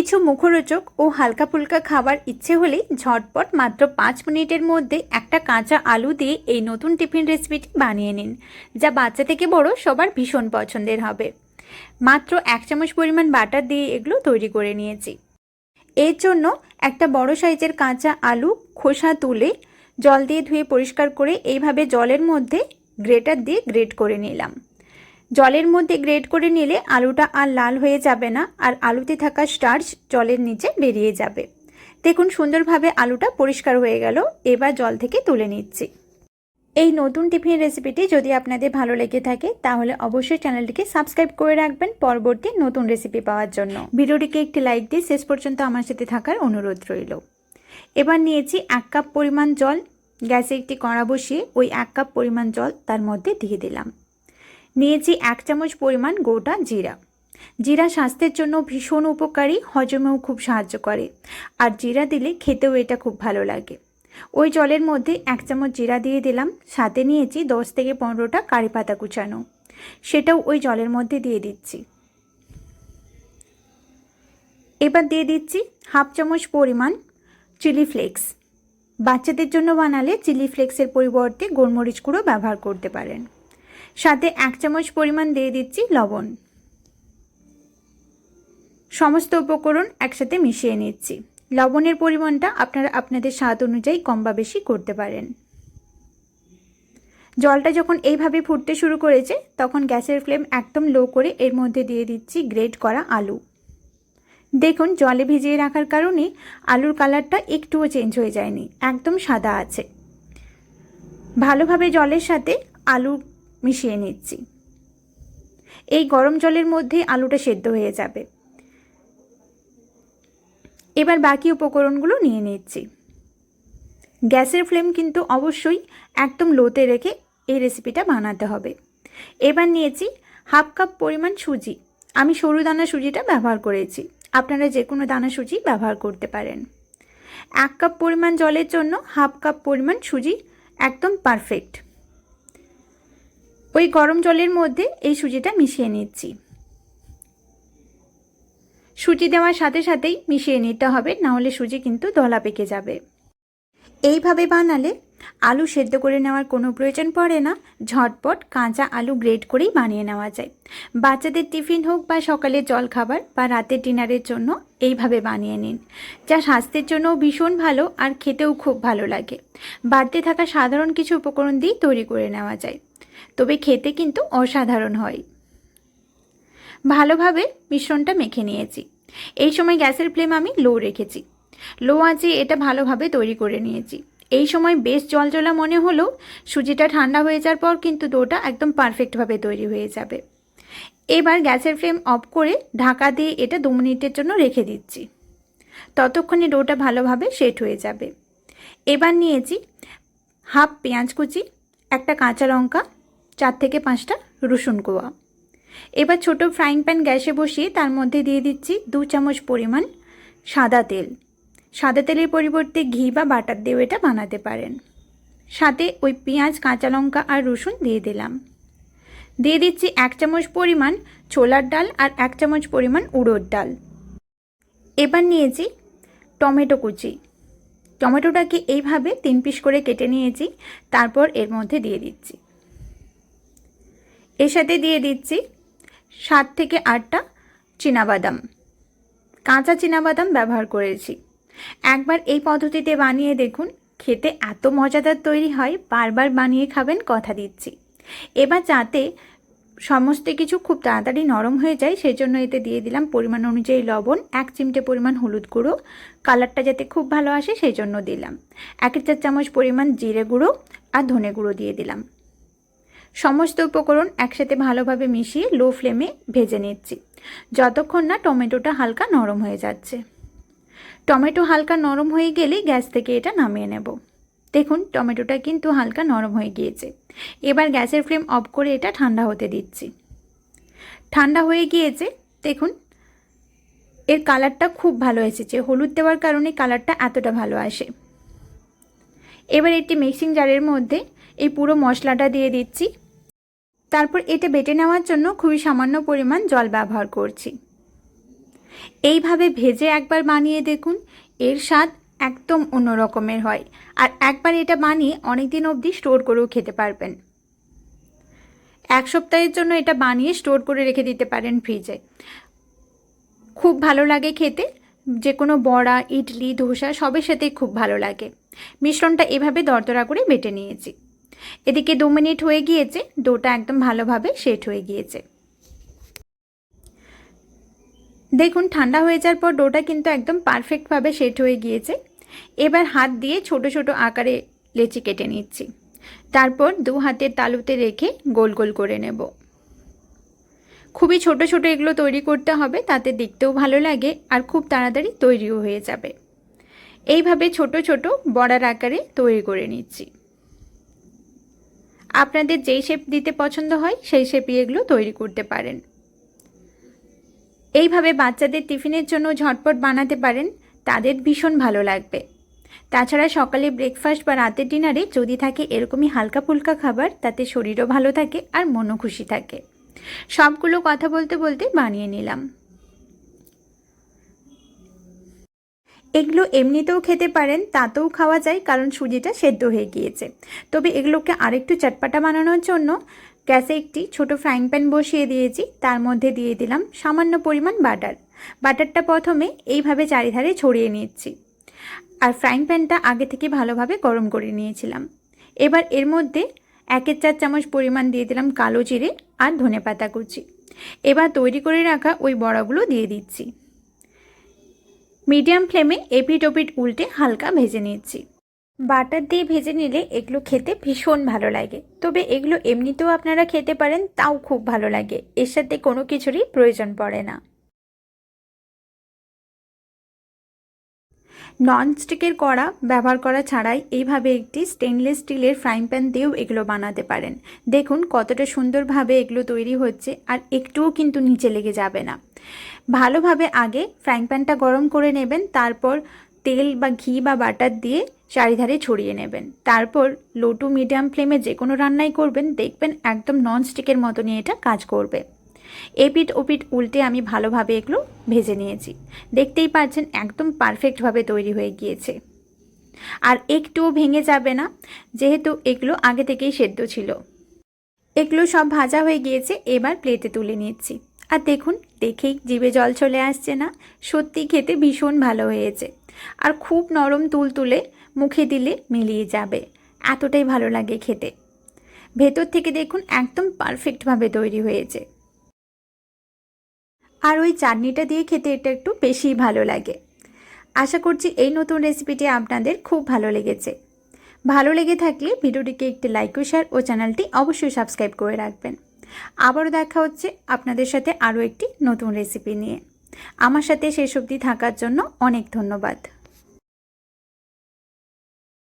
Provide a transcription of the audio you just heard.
কিছু মুখরোচক ও হালকা ফুলকা খাবার ইচ্ছে হলেই ঝটপট মাত্র পাঁচ মিনিটের মধ্যে একটা কাঁচা আলু দিয়ে এই নতুন টিফিন রেসিপিটি বানিয়ে নিন, যা বাচ্চা থেকে বড় সবার ভীষণ পছন্দের হবে। মাত্র এক চামচ পরিমাণ বাটার দিয়ে এগুলো তৈরি করে নিয়েছি। এর জন্য একটা বড় সাইজের কাঁচা আলু খোসা তুলে জল দিয়ে ধুয়ে পরিষ্কার করে এইভাবে জলের মধ্যে গ্রেটার দিয়ে গ্রেট করে নিলাম। জলের মধ্যে গ্রেট করে নিলে আলুটা আর লাল হয়ে যাবে না, আর আলুতে থাকা স্টার্চ জলের নিচে বেরিয়ে যাবে। দেখুন সুন্দরভাবে আলুটা পরিষ্কার হয়ে গেল, এবার জল থেকে তুলে নিচ্ছি। এই নতুন টিফিন রেসিপিটি যদি আপনাদের ভালো লেগে থাকে, তাহলে অবশ্যই চ্যানেলটিকে সাবস্ক্রাইব করে রাখবেন পরবর্তী নতুন রেসিপি পাওয়ার জন্য। ভিডিওটিকে একটি লাইক দিয়ে শেষ পর্যন্ত আমার সাথে থাকার অনুরোধ রইল। এবার নিয়েছি এক কাপ পরিমাণ জল, গ্যাসে একটি কড়া বসিয়ে ওই এক কাপ পরিমাণ জল তার মধ্যে দিয়ে দিলাম। নিয়েছি এক চামচ পরিমাণ গোটা জিরা। জিরা স্বাস্থ্যের জন্য ভীষণ উপকারী, হজমেও খুব সাহায্য করে। আর জিরা দিলে খেতেও এটা খুব ভালো লাগে। ওই জলের মধ্যে এক চামচ জিরা দিয়ে দিলাম, সাথে নিয়েছি দশ থেকে পনেরোটা কারি পাতা কুচানো। সেটাও ওই জলের মধ্যে দিয়ে দিচ্ছি। এবার দিয়ে দিচ্ছি হাফ চামচ পরিমাণ চিলি ফ্লেক্স। বাচ্চাদের জন্য বানালে চিলি ফ্লেক্সের পরিবর্তে গোলমরিচ গুঁড়ো ব্যবহার করতে পারেন। সাথে এক চামচ পরিমাণ দিয়ে দিচ্ছি লবণ। সমস্ত উপকরণ একসাথে মিশিয়ে নিচ্ছি। লবণের পরিমাণটা আপনারা আপনাদের স্বাদ অনুযায়ী কম বা বেশি করতে পারেন। জলটা যখন এইভাবে ফুটতে শুরু করেছে, তখন গ্যাসের ফ্লেম একদম লো করে এর মধ্যে দিয়ে দিচ্ছি গ্রেট করা আলু। দেখুন, জলে ভিজিয়ে রাখার কারণে আলুর কালারটা একটুও চেঞ্জ হয়ে যায়নি, একদম সাদা আছে। ভালোভাবে জলের সাথে আলু মিশিয়ে নিচ্ছি। এই গরম জলের মধ্যে আলুটা সেদ্ধ হয়ে যাবে। এবার বাকি উপকরণগুলো নিয়ে নিচ্ছি। গ্যাসের ফ্লেম কিন্তু অবশ্যই একদম লোতে রেখে এই রেসিপিটা বানাতে হবে। এবার নিয়েছি হাফ কাপ পরিমাণ সুজি। আমি সরু দানা সুজিটা ব্যবহার করেছি। আপনারা যে কোনো দানা সুজি ব্যবহার করতে পারেন। এক কাপ পরিমাণ জলের জন্য হাফ কাপ পরিমাণ সুজি একদম পারফেক্ট। ওই গরম জলের মধ্যে এই সুজিটা মিশিয়ে নিচ্ছি। সুজি দেওয়ার সাথে সাথেই মিশিয়ে নিতে হবে, নাহলে সুজি কিন্তু দলা পেকে যাবে। এইভাবে বানালে আলু সেদ্ধ করে নেওয়ার কোনো প্রয়োজন পড়ে না, ঝটপট কাঁচা আলু গ্রেড করেই বানিয়ে নেওয়া যায়। বাচ্চাদের টিফিন হোক বা সকালের জল খাবার বা রাতের ডিনারের জন্য এইভাবে বানিয়ে নিন, যা স্বাস্থ্যের জন্যও ভীষণ ভালো আর খেতেও খুব ভালো লাগে। বাড়তে থাকা সাধারণ কিছু উপকরণ দিয়ে তৈরি করে নেওয়া যায়। তবে খেতে কিন্তু অসাধারণ হয়। ভালোভাবে মিশ্রণটা মেখে নিয়েছি। এই সময় গ্যাসের ফ্লেম আমি লো রেখেছি। লো আঁচে এটা ভালোভাবে তৈরি করে নিয়েছি। এই সময় বেশ জলজলা মনে হলো সুজিটা ঠান্ডা হয়ে যাওয়ার পর কিন্তু ডোটা একদম পারফেক্টভাবে তৈরি হয়ে যাবে। এবার গ্যাসের ফ্লেম অফ করে ঢাকা দিয়ে এটা দু মিনিটের জন্য রেখে দিচ্ছি। ততক্ষণে ডোটা ভালোভাবে সেট হয়ে যাবে। এবার নিয়েছি হাফ পেঁয়াজ কুচি, একটা কাঁচা লঙ্কা চার থেকে পাঁচটা রসুন কোয়া। এবার ছোট ফ্রাইং প্যান গ্যাসে বসিয়ে তার মধ্যে দিয়ে দিচ্ছি দু চামচ পরিমাণ সাদা তেল। সাদা তেলের পরিবর্তে ঘি বা বাটার দিয়েও এটা বানাতে পারেন। সাথে ওই পেঁয়াজ, কাঁচা লঙ্কা আর রসুন দিয়ে দিলাম। দিয়ে দিচ্ছি এক চামচ পরিমাণ ছোলার ডাল আর এক চামচ পরিমাণ উড়োর ডাল। এবার নিয়েছি টমেটো কুচি। টমেটোটাকে এইভাবে তিন পিস করে কেটে নিয়েছি, তারপর এর মধ্যে দিয়ে দিচ্ছি। এর সাথে দিয়ে দিচ্ছি সাত থেকে আটটা চীনাবাদাম। কাঁচা চীনাবাদাম ব্যবহার করেছি। একবার এই পদ্ধতিতে বানিয়ে দেখুন, খেতে এত মজাদার তৈরি হয়, বারবার বানিয়ে খাবেন কথা দিচ্ছি। এবার যাতে সমস্ত কিছু খুব তাড়াতাড়ি নরম হয়ে যায় সেই জন্য এতে দিয়ে দিলাম পরিমাণ অনুযায়ী লবণ, এক চিমটে পরিমাণ হলুদ গুঁড়ো। কালারটা যাতে খুব ভালো আসে সেই জন্য দিলাম। এক চার চামচ পরিমাণ জিরে গুঁড়ো আর ধনে গুঁড়ো দিয়ে দিলাম। সমস্ত উপকরণ একসাথে ভালোভাবে মিশিয়ে লো ফ্লেমে ভেজে নিচ্ছি। যতক্ষণ না টমেটোটা হালকা নরম হয়ে যাচ্ছে। টমেটো হালকা নরম হয়ে গেলে গ্যাস থেকে এটা নামিয়ে নেব। দেখুন, টমেটোটা কিন্তু হালকা নরম হয়ে গিয়েছে। এবার গ্যাসের ফ্লেম অফ করে এটা ঠান্ডা হতে দিচ্ছি। ঠান্ডা হয়ে গিয়েছে, দেখুন, এর কালারটা খুব ভালো এসেছে। হলুদ দেওয়ার কারণে কালারটা এতটা ভালো আসে। এবার একটি মিক্সিং জারের মধ্যে এই পুরো মশলাটা দিয়ে দিচ্ছি। তারপর এটা বেটে নেওয়ার জন্য খুবই সামান্য পরিমাণ জল ব্যবহার করছি। এইভাবে ভেজে একবার বানিয়ে দেখুন, এর স্বাদ একদম অন্য রকমের হয়। আর একবার এটা বানিয়ে অনেক দিন অবধি স্টোর করেও খেতে পারবেন। এক সপ্তাহের জন্য এটা বানিয়ে স্টোর করে রেখে দিতে পারেন ফ্রিজে। খুব ভালো লাগে খেতে। যে কোনো বড়া, ইডলি, ধোসা সবের সাথেই খুব ভালো লাগে। মিশ্রণটা এভাবে দরদরা করে বেটে নিয়েছি। এদিকে দু মিনিট হয়ে গিয়েছে, ডোটা একদম ভালোভাবে সেট হয়ে গিয়েছে। দেখুন, ঠান্ডা হয়ে যাওয়ার পর ডোটা কিন্তু একদম পারফেক্টভাবে সেট হয়ে গিয়েছে। এবার হাত দিয়ে ছোট ছোট আকারে লেচি কেটে নিচ্ছি। তারপর দু হাতের তালুতে রেখে গোল গোল করে নেব। খুবই ছোট ছোট এগুলো তৈরি করতে হবে, তাতে দেখতেও ভালো লাগে আর খুব তাড়াতাড়ি তৈরিও হয়ে যাবে। এইভাবে ছোট ছোট বড়ার আকারে তৈরি করে নিচ্ছি। আপনাদের যেই শেপ দিতে পছন্দ হয়, সেই শেপই এগুলো তৈরি করতে পারেন। এইভাবে বাচ্চাদের টিফিনের জন্য ঝটপট বানাতে পারেন, তাদের ভীষণ ভালো লাগবে। তাছাড়া সকালে ব্রেকফাস্ট বা রাতের ডিনারে যদি থাকে এরকমই হালকা ফুলকা খাবার, তাতে শরীরও ভালো থাকে আর মনও খুশি থাকে। সবগুলো কথা বলতে বলতে বানিয়ে নিলাম। এগুলো এমনিতেও খেতে পারেন, তাতেও খাওয়া যায় কারণ সুজিটা সেদ্ধ হয়ে গিয়েছে। তবে এগুলোকে আরেকটু চটপাটা বানানোর জন্য গ্যাসে একটি ছোট ফ্রাইং প্যান বসিয়ে দিয়েছি, তার মধ্যে দিয়ে দিলাম সামান্য পরিমাণ বাটার বাটারটা প্রথমে এইভাবে চারিধারে ছড়িয়ে নিচ্ছি। আর ফ্রাইং প্যানটা আগে থেকে ভালোভাবে গরম করে নিয়েছিলাম। এবার এর মধ্যে একের চার চামচ পরিমাণ দিয়ে দিলাম কালো জিরে আর ধনে পাতা কুচি। এবার তৈরি করে রাখা ওই বড়াগুলো দিয়ে দিচ্ছি। মিডিয়াম ফ্লেমে এপিট ওপিট উল্টে হালকা ভেজে নিচ্ছি বাটার দিয়ে ভেজে নিলে এগুলো খেতে ভীষণ ভালো লাগে। তবে এগুলো এমনিতেও আপনারা খেতে পারেন, তাও খুব ভালো লাগে। এর সাথে কোনো কিছুরই প্রয়োজন পড়ে না। ননস্টিকের কড়া ব্যবহার করা ছাড়াই এইভাবে একটি স্টেনলেস স্টিলের ফ্রাইং প্যান দিয়েও এগুলো বানাতে পারেন। দেখুন কতটা সুন্দরভাবে এগুলো তৈরি হচ্ছে, আর একটুও কিন্তু নিচে লেগে যাবে না। ভালোভাবে আগে ফ্রাইং প্যানটা গরম করে নেবেন, তারপর তেল বা ঘি বা বাটার দিয়ে চারিধারে ছড়িয়ে নেবেন। তারপর লো টু মিডিয়াম ফ্লেমে যে কোনো রান্নাই করবেন, দেখবেন একদম ননস্টিকের মতনই এটা কাজ করবে। এপিট ওপিট উল্টে আমি ভালোভাবে এগুলো ভেজে নিয়েছি। দেখতেই পাচ্ছেন একদম পারফেক্টভাবে তৈরি হয়ে গিয়েছে। আর একটুও ভেঙে যাবে না, যেহেতু এগুলো আগে থেকেই সেদ্ধ ছিল। এগুলো সব ভাজা হয়ে গিয়েছে, এবার প্লেটে তুলে নিচ্ছি। আর দেখুন, দেখেই জিভে জল চলে আসছে না। সত্যি খেতে ভীষণ ভালো হয়েছে। আর খুব নরম তুল তুলে মুখে দিলে মিলিয়ে যাবে। এতটাই ভালো লাগে খেতে। ভেতর থেকে দেখুন, একদম পারফেক্টভাবে তৈরি হয়েছে। আর ওই চাটনিটা দিয়ে খেতে এটা একটু বেশিই ভালো লাগে। আশা করছি এই নতুন রেসিপিটি আপনাদের খুব ভালো লেগেছে। ভালো লেগে থাকলে ভিডিওটিকে একটি লাইক ও শেয়ার ও চ্যানেলটি অবশ্যই সাবস্ক্রাইব করে রাখবেন। আবারও দেখা হচ্ছে আপনাদের সাথে আরও একটি নতুন রেসিপি নিয়ে। আমার সাথে শেষ অবধি থাকার জন্য অনেক ধন্যবাদ।